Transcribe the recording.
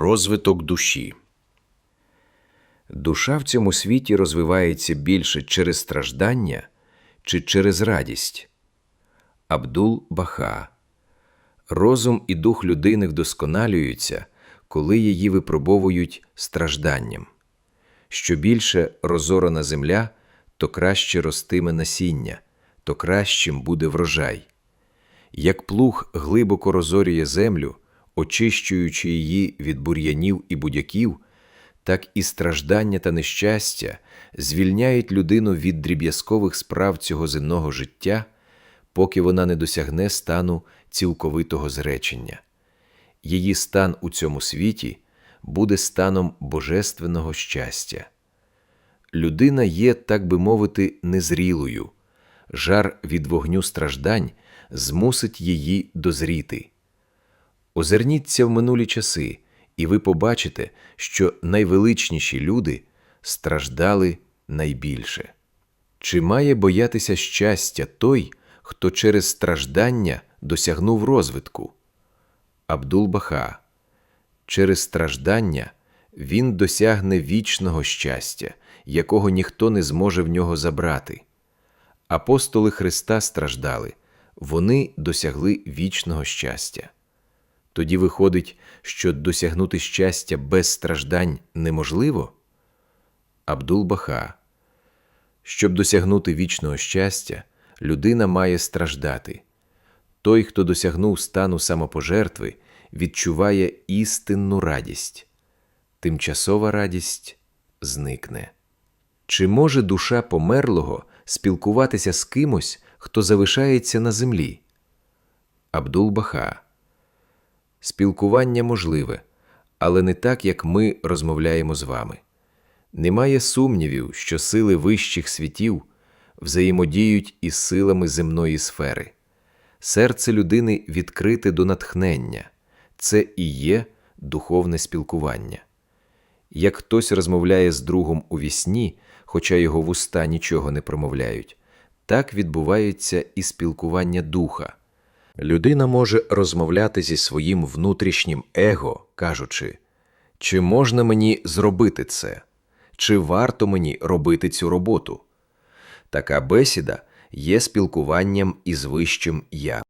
Розвиток душі. Душа в цьому світі розвивається більше через страждання чи через радість. Абдул Баха. Розум і дух людини вдосконалюються, коли її випробовують стражданням. Що більше розорана земля, то краще ростиме насіння, то кращим буде врожай. Як плуг глибоко розорює землю, очищуючи її від бур'янів і будяків, так і страждання та нещастя звільняють людину від дріб'язкових справ цього земного життя, поки вона не досягне стану цілковитого зречення. Її стан у цьому світі буде станом божественного щастя. Людина є, так би мовити, незрілою. Жар від вогню страждань змусить її дозріти. Озирніться в минулі часи, і ви побачите, що найвеличніші люди страждали найбільше. Чи має боятися щастя той, хто через страждання досягнув розвитку? Абдул-Баха. Через страждання він досягне вічного щастя, якого ніхто не зможе в нього забрати. Апостоли Христа страждали, вони досягли вічного щастя. Тоді виходить, що досягнути щастя без страждань неможливо? Абдул-Баха. Щоб досягнути вічного щастя, людина має страждати. Той, хто досягнув стану самопожертви, відчуває істинну радість. Тимчасова радість зникне. Чи може душа померлого спілкуватися з кимось, хто залишається на землі? Абдул-Баха. Спілкування можливе, але не так, як ми розмовляємо з вами. Немає сумнівів, що сили вищих світів взаємодіють із силами земної сфери. Серце людини відкрите до натхнення це і є духовне спілкування. Як хтось розмовляє з другом у вісні, хоча його вуста нічого не промовляють, так відбувається і спілкування духа. Людина може розмовляти зі своїм внутрішнім его, кажучи, чи можна мені зробити це, чи варто мені робити цю роботу. Така бесіда є спілкуванням із вищим я.